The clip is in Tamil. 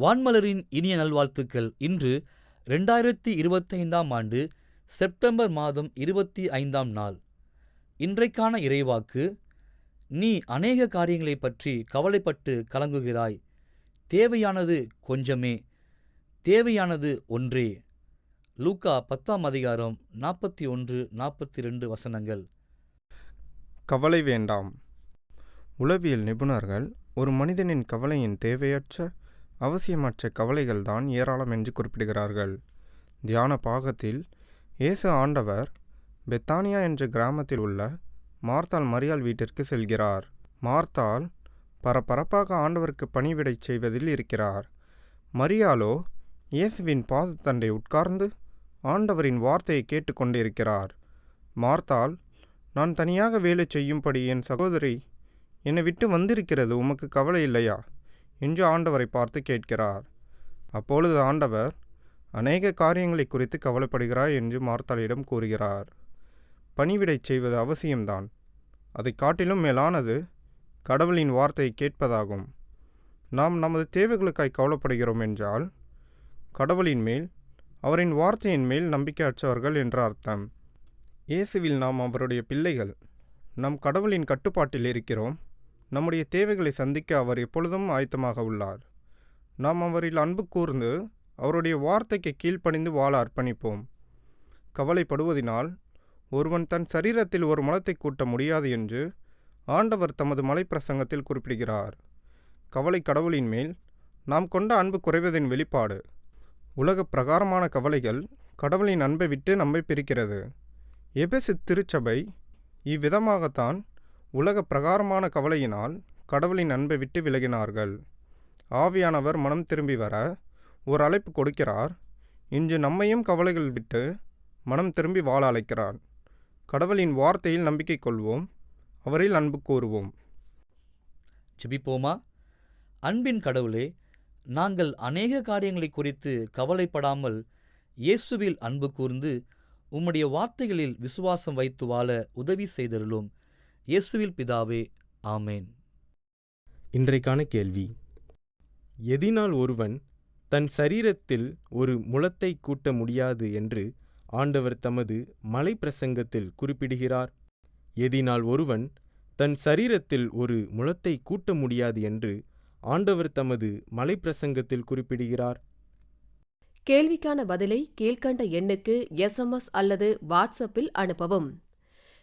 வான்மலரின் இனிய நல்வாழ்த்துக்கள். இன்று ரெண்டாயிரத்தி இருபத்தைந்தாம் ஆண்டு செப்டம்பர் மாதம் இருபத்தி ஐந்தாம் நாள். இன்றைக்கான இறைவாக்கு நீ அநேக காரியங்களைப் பற்றி கவலைப்பட்டு கலங்குகிறாய். தேவையானது கொஞ்சமே. தேவையானது ஒன்றே லூக்கா பத்தாம் அதிகாரம் நாற்பத்தி ஒன்று நாற்பத்தி ரெண்டு வசனங்கள். கவலை வேண்டாம். உளவியல் நிபுணர்கள் ஒரு மனிதனின் கவலையின் தேவையற்ற அவசியமற்ற கவலைகள்தான் ஏராளம் என்று குறிப்பிடுகிறார்கள். தியான பாகத்தில் இயேசு ஆண்டவர் பெத்தானியா என்ற கிராமத்தில் உள்ள மார்த்தாள் மரியாள் வீட்டிற்கு செல்கிறார். மார்த்தாள் பரபரப்பாக ஆண்டவருக்கு பணிவிடை செய்வதில் இருக்கிறார். மரியாலோ இயேசுவின் பாதத்தண்டை உட்கார்ந்து ஆண்டவரின் வார்த்தையை கேட்டுக்கொண்டிருக்கிறார் மார்த்தாள் நான் தனியாக வேலை செய்யும்படி என் சகோதரி என்னை விட்டு வந்திருக்கிறது உமக்கு கவலை இல்லையா? என்று ஆண்டவரை பார்த்து கேட்கிறார். அப்பொழுது ஆண்டவர் அநேக காரியங்களை குறித்து கவலைப்படுகிறாய் என்று மார்த்தாளிடம் கூறுகிறார். பணிவிடை செய்வது அவசியம்தான். அதை காட்டிலும் மேலானது கடவுளின் வார்த்தையை கேட்பதாகும். நாம் நமது தேவைகளுக்காய் கவலைப்படுகிறோம் என்றால் கடவுளின் மேல் அவரின் வார்த்தையின் மேல் நம்பிக்கையற்றவர்கள் என்ற அர்த்தம். இயேசுவில் நாம் அவருடைய பிள்ளைகள். நம் கடவுளின் கட்டுப்பாட்டில் இருக்கிறோம். நம்முடைய தேவைகளை சந்திக்க அவர் எப்பொழுதும் ஆயத்தமாக உள்ளார். நாம் அவரில் அன்பு கூர்ந்து அவருடைய வார்த்தைக்கு கீழ்ப்பணிந்து வாழ அர்ப்பணிப்போம். கவலைப்படுவதினால் ஒருவன் தன் சரீரத்தில் ஒரு மலத்தை கூட்ட முடியாது என்று ஆண்டவர் தமது மலைப்பிரசங்கத்தில் குறிப்பிடுகிறார். கவலை கடவுளின் மேல் நாம் கொண்ட அன்பு குறைவதின் வெளிப்பாடு. உலக பிரகாரமான கவலைகள் கடவுளின் அன்பை விட்டு நம்மை பிரிக்கிறது. எபெசு திருச்சபை இவ்விதமாகத்தான் உலக பிரகாரமான கவலையினால் கடவுளின் அன்பை விட்டு விலகினார்கள். ஆவியானவர் மனம் திரும்பி வர ஒரு அழைப்பு கொடுக்கிறார். இன்று நம்மையும் கவலைகள் விட்டு மனம் திரும்பி வாழ அழைக்கிறார். கடவுளின் வார்த்தையில் நம்பிக்கை கொள்வோம். அவரில் அன்பு கூறுவோம். ஜெபிப்போமா? அன்பின் கடவுளே நாங்கள் அநேக காரியங்களை குறித்து கவலைப்படாமல் இயேசுவில் அன்பு கூர்ந்து உம்முடைய வார்த்தைகளில் விசுவாசம் வைத்து வாழ உதவி செய்தருளும். இயேசுவில் பிதாவே ஆமேன். இன்றைக்கான கேள்வி. எதினால் ஒருவன் தன் சரீரத்தில் ஒரு முலத்தை கூட்ட முடியாது என்று ஆண்டவர் தமது மலைப்பிரசங்கத்தில் குறிப்பிடுகிறார். எதினால் ஒருவன் தன் சரீரத்தில் ஒரு முலத்தை கூட்ட முடியாது என்று ஆண்டவர் தமது மலைப்பிரசங்கத்தில் குறிப்பிடுகிறார். கேள்விக்கான பதிலை கீழ்க்கண்ட எண்ணுக்கு எஸ்எம்எஸ் அல்லது வாட்ஸ்அப்பில் அனுப்பவும்.